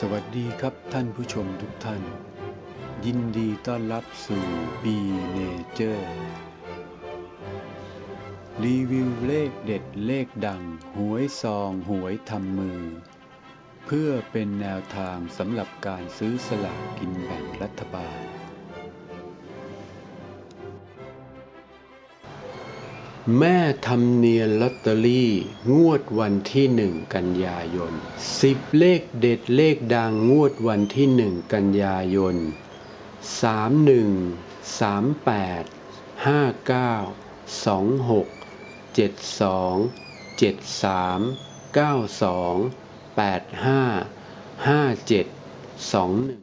สวัสดีครับท่านผู้ชมทุกท่าน ยินดีต้อนรับสู่ B Nature รีวิวเลขเด็ดเลขดัง หวยซองหวยทำมือ เพื่อเป็นแนวทางสำหรับการซื้อสลากกินแบ่งรัฐบาล แม่ทำเนียนลอตเตอรี่ งวดวันที่หนึ่งกันยายนสิบเลขเด็ดเลขดังงวดวันที่หนึ่งกันยายนสามหนึ่งสามแปดห้าเก้าสองหกเจ็ดสองเจ็ดสามเก้าสองแปดห้าห้าเจ็ดสองหนึ่ง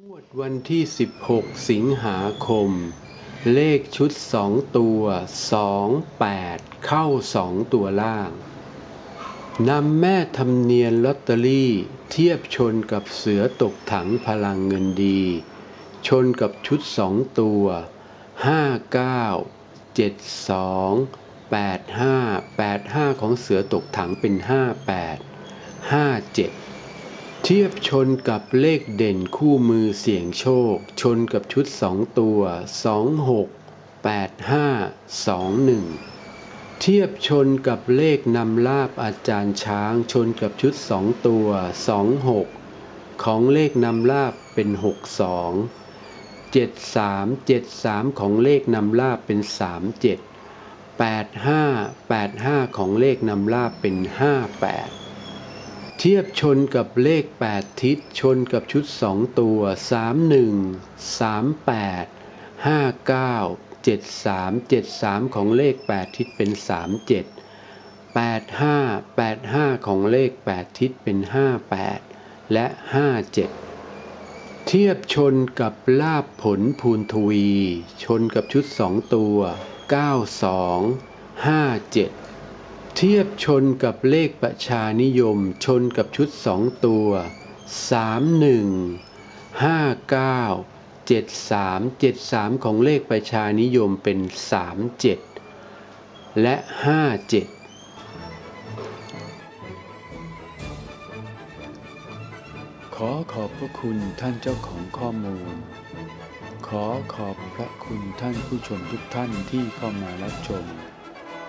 งวดวันที่ 16 สิงหาคม เลขชุด 2 ตัว 28 เข้า 2 ตัวล่างนำแม่ทำเนียนลอตเตอรี่เทียบชนกับเสือตกถังพลังเงินดี ชนกับชุด 2 ตัว 59 72 85 85 ของเสือตกถังเป็น 58 57 เทียบชนกับเลขเด่นคู่มือเสี่ยงโชค ชนกับชุด 2 ตัว 26 85 21 เทียบชนกับเลขนำลาบอาจารย์ช้าง ชนกับชุด 2 ตัว 26 ของเลขนำลาบเป็น 62 73 73 ของเลขนำลาบเป็น 37 85 85 ของเลขนำลาบเป็น 58 เทียบชนกับเลข 8 ทิศชนกับชุด 2 ตัว 31 38 59 73 73 ของเลข 8 ทิศเป็น 37 85 85 ของเลข 8 ทิศเป็น 58 และ 57 เทียบชนกับลาบผลภูนทวี ชนกับชุด 2 ตัว 92 57 เทียบชนกับเลขประชานิยม ชนกับชุด2ตัว 31 59 73 73 ของเลขประชานิยมเป็น 37 และ 57ขอขอบพระคุณท่านเจ้าของข้อมูล ขอขอบพระคุณท่านผู้ชมทุกท่านที่เข้ามารับชม